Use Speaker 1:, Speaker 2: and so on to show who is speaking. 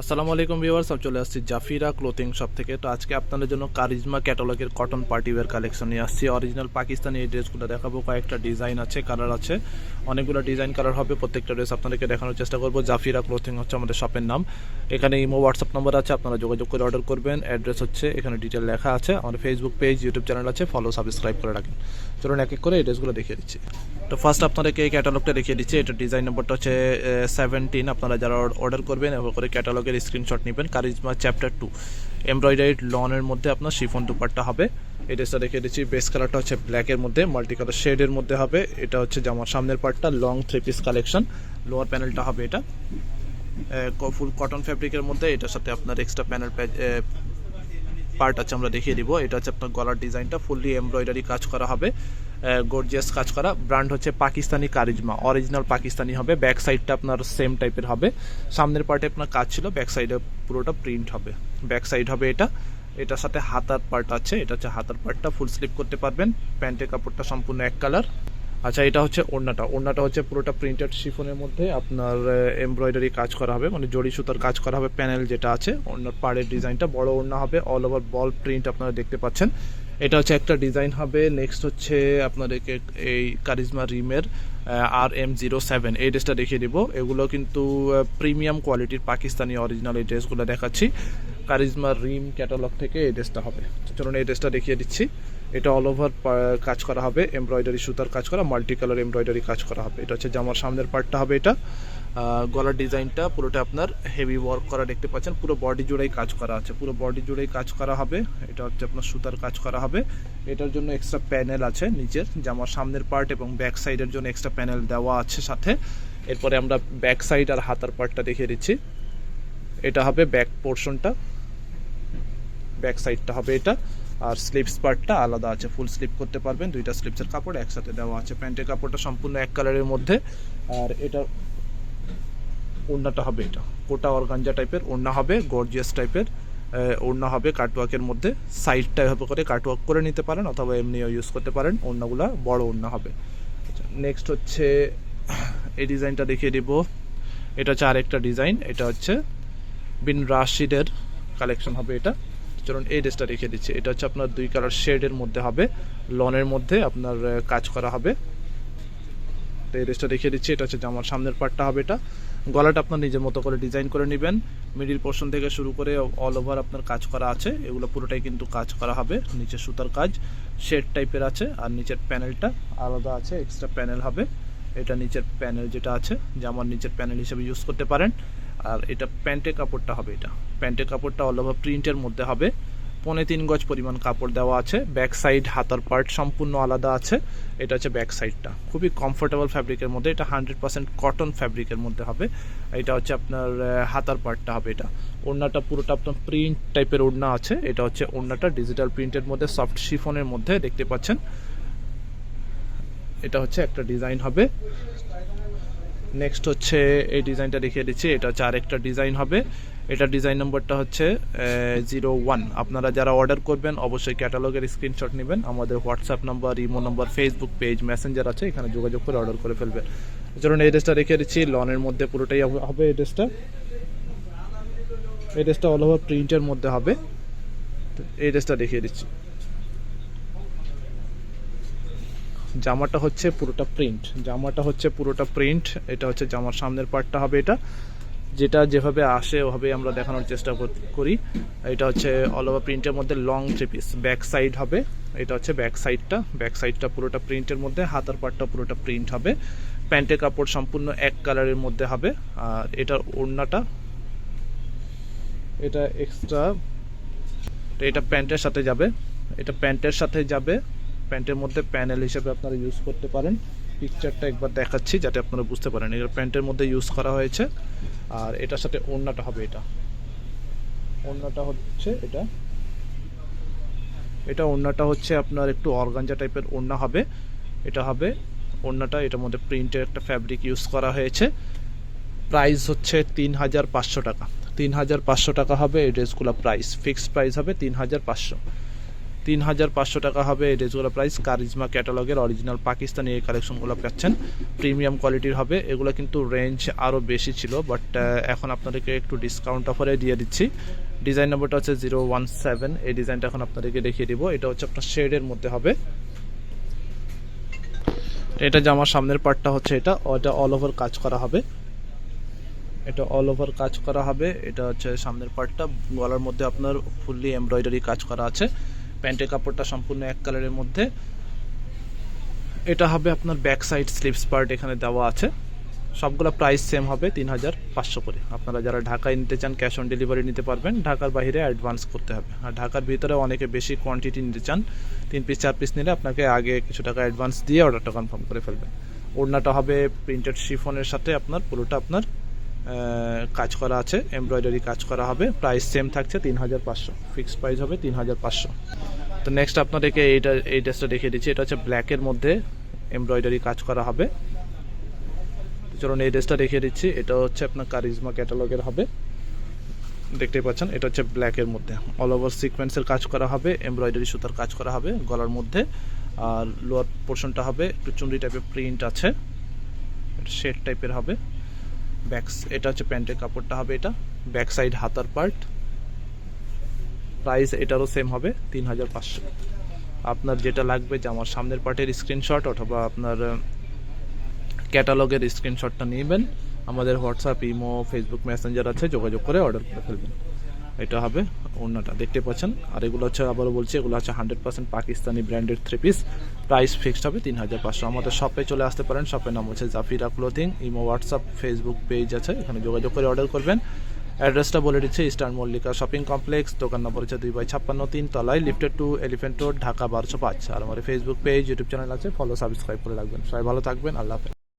Speaker 1: আসসালামু আলাইকুম ভিউয়ার্স, আমি চলে আসছি জাফিরা ক্লোথিং শপ থেকে। তো আজকে আপনাদের জন্য কারিজমা ক্যাটালগের কটন পার্টিওয়ার কালেকশন নিয়ে আসছি। অরিজিনাল পাকিস্তানি এই ড্রেসগুলো দেখাবো, কয়েকটা ডিজাইন আছে কালার আছে। অনেকগুলো ডিজাইন কালার হবে, প্রত্যেকটা ড্রেস আপনাদেরকে দেখানোর চেষ্টা করব। জাফিরা ক্লোথিং হচ্ছে আমাদের শপের নাম। এখানে ইমো হোয়াটসঅ্যাপ নাম্বার আছে, আপনারা যোগাযোগ করে অর্ডার করবেন। অ্যাড্রেস হচ্ছে, এখানে ডিটেল লেখা আছে। আমাদের ফেসবুক পেজ ইউটিউব চ্যানেল আছে ফলো সাবস্ক্রাইব করে রাখেন। চলুন এক এক করে এই ড্রেসগুলো দেখিয়ে দিচ্ছি। তো ফার্স্ট আপনাদেরকে এই ক্যাটালগটা দেখিয়ে দিচ্ছি। এটা ডিজাইন নম্বরটা হচ্ছে সেভেন্টিন আপনারা যারা অর্ডার করবেন এবার করে ক্যাটালগের স্ক্রিনশট নেবেন কারিজমা চ্যাপ্টার টু এমব্রয়ডারিড লনের মধ্যে আপনার শিফন দুপাট্টা হবে। এই ড্রেসটা দেখিয়ে দিচ্ছি বেস কালারটা হচ্ছে ব্ল্যাকের মধ্যে মাল্টি কালার শেডের মধ্যে হবে। এটা হচ্ছে জামার সামনের পার্টটা long three piece collection lower প্যানেলটা হবে এটা। ফুল কটন ফ্যাব্রিকের মধ্যে এটার সাথে আপনার এক্সট্রা প্যানেল পার্ট আছে, আমরা দেখিয়ে দিব। এটা হচ্ছে আপনার গলার ডিজাইনটা ফুললি এমব্রয়ডারি কাজ করা হবে। গর্জিয়াস কাজ করা। ব্র্যান্ড হচ্ছে পাকিস্তানি কারিজমা। অরিজিনাল পাকিস্তানি হবে। ব্যাক সাইডটা আপনার সেম টাইপের হবে। সামনের পার্টে আপনার কাজ ছিল। ব্যাক সাইডে পুরোটা প্রিন্ট হবে। ব্যাক সাইড হবে এটা। এটার সাথে হাতার পার্ট আছে। এটা হচ্ছে হাতার পার্টটা ফুল স্লিপ করতে পারবেন। প্যান্টের কাপড়টা সম্পূর্ণ এক কালার আচ্ছা এটা হচ্ছে ওড়নাটা। ওড়নাটা হচ্ছে পুরোটা প্রিন্টেড শিফনের মধ্যে আপনার এমব্রয়ডারি কাজ করা হবে। মানে জড়ি সুতার কাজ করা হবে। প্যানেল যেটা আছে, ওড়নার পাড়ের ডিজাইনটা বড় ওড়না হবে। অল ওভার বল প্রিন্ট আপনারা দেখতে পাচ্ছেন। এটা হচ্ছে একটা ডিজাইন হবে। নেক্সট হচ্ছে আপনাদেরকে এই কারিজমা রিমের আর এম জিরো সেভেন এই ড্রেসটা দেখিয়ে দিব। এগুলো কিন্তু প্রিমিয়াম কোয়ালিটির পাকিস্তানি অরিজিনাল এই ড্রেসগুলো দেখাচ্ছি। কারিজমা রিম ক্যাটালগ থেকে এই ড্রেসটা হবে। চলুন এই ড্রেসটা দেখিয়ে দিচ্ছি। এটা অল ওভার কাজ করা হবে। এমব্রয়ডারি সুতার কাজ করা মাল্টি কালার এমব্রয়ডারি কাজ করা হবে। এটা হচ্ছে জামার সামনের পার্টটা হবে এটা। গলার ডিজাইনটা পুরোটা আপনার হেভি ওয়ার্ক করা দেখতে পাচ্ছেন। পুরো বডি জুড়েই কাজ করা আছে। পুরো বডি জুড়েই কাজ করা হবে। এটা হচ্ছে আপনার সুতার কাজ করা হবে। এটার জন্য এক্সট্রা প্যানেল আছে নিচের জামার সামনের পার্ট এবং ব্যাক সাইডের জন্য এক্সট্রা প্যানেল দেওয়া আছে সাথে। এরপরে আমরা ব্যাক সাইড আর হাতার পার্টটা দেখিয়ে দিচ্ছি। এটা হবে ব্যাক পোর্শনটা ব্যাক সাইডটা হবে এটা। আর স্লিপস পার্টটা আলাদা আছে। ফুল স্লিপ করতে পারবেন। দুইটা স্লিপসের কাপড় একসাথে দেওয়া আছে। প্যান্টের কাপড়টা সম্পূর্ণ এক কালারের মধ্যে। আর এটা ওড়নাটা হবে এটা। কোটা অর্গাঞ্জা টাইপের ওড়না হবে, গর্জিয়াস টাইপের ওড়না হবে কাটওয়ার্কের মধ্যে। সাইডটা এভাবে করে কাটওয়ার্ক করে নিতে পারেন অথবা এমনিও ইউজ করতে পারেন। ওড়নাগুলো বড় ওড়না হবে। নেক্সট হচ্ছে, এই ডিজাইনটা দেখিয়ে দিব। এটা হচ্ছে আরেকটা ডিজাইন। এটা হচ্ছে বিন রাশিদের কালেকশন হবে এটা। চলুন এই ড্রেসটা রেখে দিচ্ছি। এটা হচ্ছে আপনার দুই কালার শেডের মধ্যে হবে। লনের মধ্যে আপনার কাজ করা হবে। তো এই ড্রেসটা রেখে দিচ্ছি। এটা হচ্ছে জামার সামনের পার্টটা হবে এটা। গলাটা আপনার নিজের মতো করে ডিজাইন করে নেবেন। মিডিল পোর্শন থেকে শুরু করে অল ওভার আপনার কাজ করা আছে। এগুলো পুরোটাই কিন্তু কাজ করা হবে। নিচে সুতার কাজ শেড টাইপের আছে আর নিচের প্যানেলটা আলাদা আছে এক্সট্রা প্যানেল হবে। এটা নিচের প্যানেল যেটা আছে জামার নিচের প্যানেল হিসেবে ইউজ করতে পারেন। আর এটা প্যান্টের কাপড়টা হবে এটা। প্যান্টের কাপড়টা অল ওভার প্রিন্টের মধ্যে হবে। পনে তিন গজ পরিমাণ কাপড় দেওয়া আছে। ব্যাক সাইড হাতার পার্ট সম্পূর্ণ আলাদা আছে। এটা হচ্ছে ব্যাক সাইডটা খুবই কমফোর্টেবল ফ্যাব্রিকের মধ্যে। এটা হান্ড্রেড পার্সেন্ট কটন ফ্যাব্রিকের মধ্যে হবে। এটা হচ্ছে আপনার হাতার পার্টটা হবে এটা। ওড়নাটা পুরোটা আপনার প্রিন্ট টাইপের ওড়না আছে। এটা হচ্ছে ওড়নাটা ডিজিটাল প্রিন্টের মধ্যে সফট শিফনের মধ্যে দেখতে পাচ্ছেন। এটা হচ্ছে একটা ডিজাইন হবে। নেক্সট হচ্ছে, এই ডিজাইনটা দেখিয়ে দিচ্ছি। এটা হচ্ছে আরেকটা ডিজাইন হবে। এটা ডিজাইন নম্বরটা হচ্ছে জিরো ওয়ান আপনারা যারা অর্ডার করবেন, অবশ্যই ক্যাটালগের স্ক্রিনশট নেবেন। আমাদের WhatsApp number imo number Facebook page messenger আছে, এখানে যোগাযোগ করে অর্ডার করে ফেলবেন চলুন, এই ড্রেসটা রেখে দিচ্ছি। লনের মধ্যে পুরোটাই হবে এই ড্রেসটা এই ড্রেসটা অল ওভার প্রিন্টের মধ্যে হবে। এই ড্রেসটা দেখিয়ে দিচ্ছি। জামাটা হচ্ছে পুরোটা প্রিন্ট জামাটা হচ্ছে পুরোটা প্রিন্ট এটা হচ্ছে জামার সামনের পার্টটা হবে এটা। যেটা যেভাবে আসে ওভাবে আমরা দেখানোর চেষ্টা করি এটা হচ্ছে অল ওভার প্রিন্টের মধ্যে long three piece back side হবে। এটা হচ্ছে ব্যাক সাইডটা ব্যাক সাইডটা পুরোটা প্রিন্টের মধ্যে, হাতার পাটটা পুরোটা প্রিন্ট হবে। প্যান্টের কাপড় সম্পূর্ণ এক কালারের মধ্যে হবে। আর এটার ওড়নাটা। এটা এক্সট্রা এটা প্যান্টের সাথে যাবে। এটা প্যান্টের সাথে যাবে। প্যান্টের মধ্যে প্যানেল হিসেবে আপনারা ইউজ করতে পারেন। পিকচারটা একবার দেখাচ্ছি যাতে আপনারা বুঝতে পারেন। এটা প্যান্টের মধ্যে ইউজ করা হয়েছে। আর এটার সাথে ওড়নাটা হবে এটা। ওড়নাটা হচ্ছে এটা। এটা ওড়নাটা হচ্ছে আপনার একটু অর্গাঞ্জা টাইপের ওড়না হবে। এটা হবে ওড়নাটা। এটার মধ্যে প্রিন্টের একটা ফ্যাব্রিক ইউজ করা হয়েছে। প্রাইস হচ্ছে তিন হাজার পাঁচশো টাকা। তিন হাজার পাঁচশো টাকা হবে এই ড্রেসগুলো প্রাইস ফিক্সড প্রাইস হবে তিন হাজার পাঁচশো। তিন হাজার পাঁচশো টাকা হবে এই ড্রেসগুলো প্রাইস কারিজমা ক্যাটালগের অরিজিনাল পাকিস্তানি এই কালেকশনগুলো পাচ্ছেন। প্রিমিয়াম কোয়ালিটির হবে। এগুলো কিন্তু রেঞ্জ আরও বেশি ছিল বাট এখন আপনাদেরকে একটু ডিসকাউন্ট অফারে দিয়ে দিচ্ছি। ডিজাইন নম্বরটা হচ্ছে জিরো ওয়ান সেভেন এই ডিজাইনটা এখন আপনাদেরকে দেখিয়ে দিব। এটা হচ্ছে আপনার শেডের মধ্যে হবে। এটা জামার সামনের পার্টটা হচ্ছে এটা, ওটা অল ওভার কাজ করা হবে। এটা অল ওভার কাজ করা হবে। এটা হচ্ছে সামনের পার্টটা গলার মধ্যে আপনার ফুললি এমব্রয়ডারি কাজ করা আছে। প্যান্টের কাপড়টা সম্পূর্ণ এক কালারের মধ্যে। এটা হবে আপনার ব্যাক সাইড স্লিপস পার্ট এখানে দেওয়া আছে। সবগুলো প্রাইস সেম হবে তিন হাজার পাঁচশো করে। আপনারা যারা ঢাকায় নিতে চান ক্যাশ অন ডেলিভারি নিতে পারবেন। ঢাকার বাইরে অ্যাডভান্স করতে হবে। আর ঢাকার ভিতরে অনেকে বেশি কোয়ান্টিটি নিতে চান, তিন পিস চার পিস নিলে আপনাকে আগে কিছু টাকা অ্যাডভান্স দিয়ে অর্ডারটা কনফার্ম করে ফেলবেন। ওড়নাটা হবে প্রিন্টেড শিফনের সাথে আপনার, পুরোটা আপনার কাজ করা আছে এমব্রয়ডারি কাজ করা হবে প্রাইস সেম থাকছে তিন হাজার পাঁচশো ফিক্সড প্রাইস হবে তিন হাজার পাঁচশো। তো নেক্সট আপনাদেরকে এইটা, এই ড্রেসটা দেখিয়ে দিচ্ছি, এটা হচ্ছে ব্ল্যাকের মধ্যে এমব্রয়ডারি কাজ করা হবে। চলুন এই ড্রেসটা দেখিয়ে দিচ্ছি, এটা হচ্ছে আপনার কারিজমা ক্যাটালগের হবে। দেখতেই পাচ্ছেন, এটা হচ্ছে ব্ল্যাকের মধ্যে। অল ওভার সিকোয়েন্সের কাজ করা হবে এমব্রয়ডারি সুতার কাজ করা হবে গলার মধ্যে। আর লোয়ার পোর্শনটা হবে, একটু চুনরি টাইপের প্রিন্ট আছে শেড টাইপের হবে। ব্যাকস এটা হচ্ছে প্যান্টের কাপড়টা হবে এটা ব্যাক সাইড হাতার পার্ট প্রাইস এটারও সেম হবে তিন হাজার পাঁচশো। আপনার যেটা লাগবে যে আমার সামনের পার্টের স্ক্রিনশট অথবা আপনার ক্যাটালগের স্ক্রিনশটটা নেবেন, আমাদের হোয়াটসঅ্যাপ ইমো ফেসবুক মেসেঞ্জার আছে, যোগাযোগ করে অর্ডার করে ফেলবেন। এটা হবে ওড়নাটা, দেখতে পাচ্ছেন? আর এগুলো হচ্ছে, আবারও বলছি, এগুলো হচ্ছে hundred percent Pakistani branded three piece price fixed হবে তিন হাজার পাঁচশো। আমাদের শপে চলে আসতে পারেন শপের নাম হচ্ছে Zafira clothing imo WhatsApp Facebook page আছে, এখানে যোগাযোগ করে অর্ডার করবেন। অ্যাড্রেসটা বলে দিচ্ছে ইস্টার্ন মল্লিকা শপিং কমপ্লেক্স দোকান নম্বর হচ্ছে দুই বাই ছাপ্পান্ন, তিন তলায় lifted two elephant road Dhaka বারোশো পাঁচ। আর আমাদের ফেসবুক পেজ ইউটিউব চ্যানেল আছে ফলো সাবস্ক্রাইব করে রাখবেন। সবাই ভালো থাকবেন, আল্লাহ হাফেজ।